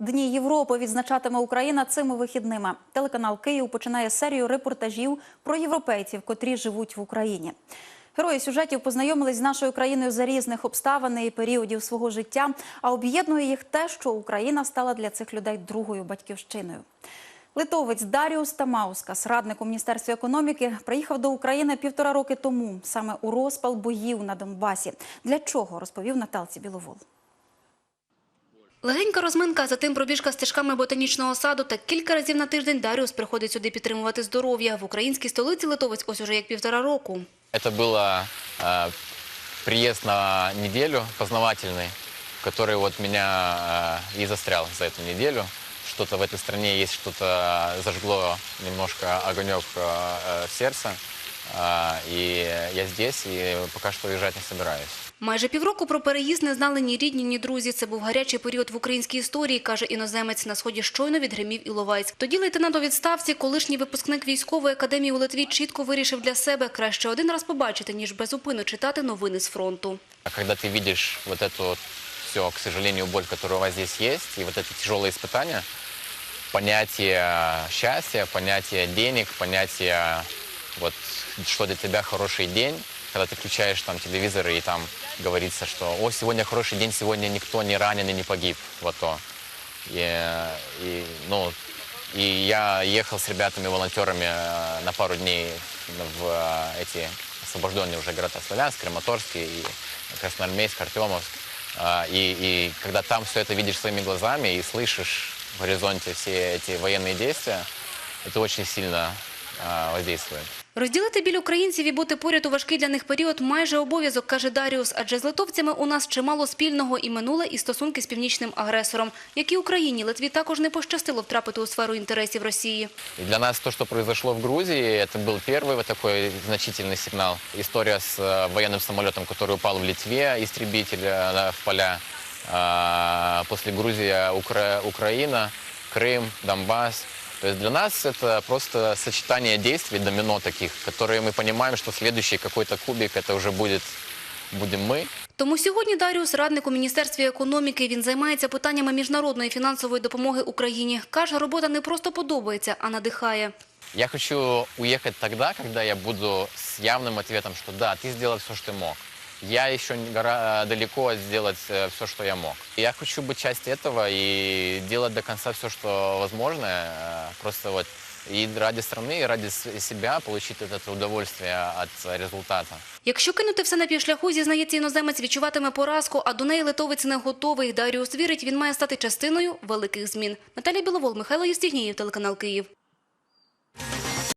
Дні Європи відзначатиме Україна цими вихідними. Телеканал Київ починає серію репортажів про європейців, котрі живуть в Україні. Герої сюжетів познайомились з нашою країною за різних обставин і періодів свого життя. А об'єднує їх те, що Україна стала для цих людей другою батьківщиною. Литовець Даріус Тамаускас, радник у міністерстві економіки, приїхав до України півтора роки тому, саме у розпал боїв на Донбасі. Для чого розповів Наталці Біловол. Легенька розминка, а затим пробіжка стежками ботанічного саду та кілька разів на тиждень Даріус приходить сюди підтримувати здоров'я. В українській столиці литовець ось уже як півтора року. Это было э, приезд на неделю познавательный, который вот меня э, и застрял за эту неделю. Что-то в этой стране есть, что-то зажгло немножко огонек э, э, в сердце. Э, и я здесь, и пока что уезжать не собираюсь. Майже півроку про переїзд не знали ні рідні, ні друзі. Це був гарячий період в українській історії, каже іноземець. На сході щойно відгримів Іловайськ. Тоді лейтенант у відставці, колишній випускник військової академії у Литві, чітко вирішив для себе краще один раз побачити, ніж безупинно читати новини з фронту. А когда ты видишь вот эту вот все, к сожалению, боль, которая у вас здесь есть, и вот эти тяжелые испытания, понятие счастья, понятие денег, понятие вот что для тебя хороший день, Когда ты включаешь там телевизор и там говорится, что о, сегодня хороший день, сегодня никто не ранен и не погиб, вот то. И, и, ну, и я ехал с ребятами-волонтерами э, на пару дней в э, эти освобожденные уже города Славянск, Краматорский, и Красноармейск, Артемовск. И, и когда там все это видишь своими глазами и слышишь в горизонте все эти военные действия, это очень сильно воздействует. Розділити біль українців і бути поряд у важкий для них період майже обов'язок, каже Даріус. Адже з литовцями у нас чимало спільного і минуле, і стосунки з північним агресором. Як і Україні, Литві також не пощастило втрапити у сферу інтересів Росії. И для нас то, что произошло в Грузии, это был первый вот такой значительный сигнал. История с э, военным самолетом, который упал в Литве, истребитель э, в поля. А, После Грузии Укра- Украина, Крым, Донбасс. То есть для нас это просто сочетание действий, домино таких, которые мы понимаем, что следующий какой-то кубик это уже будет, будем мы. Тому сьогодні Даріус – радник у Міністерстві економіки. Він займається питаннями міжнародної фінансової допомоги Україні. Каже, робота не просто подобається, а надихає. Я хочу уехать тогда, когда я буду с явным ответом, что да, ты сделал все, что ты мог. Я еще не гора- далеко сделать все, что я мог. Я хочу быть частью этого и делать до конца все, что возможно. э, Просто вот и ради страны, и ради с- себя получить это удовольствие от результата. Якщо кинути все на півшляху, зізнається іноземець, відчуватиме поразку, а до неї литовець не готовий. Даріус вірить, він має стати частиною великих змін. Наталія Біловол, Михайло Єстігнієв, телеканал Київ.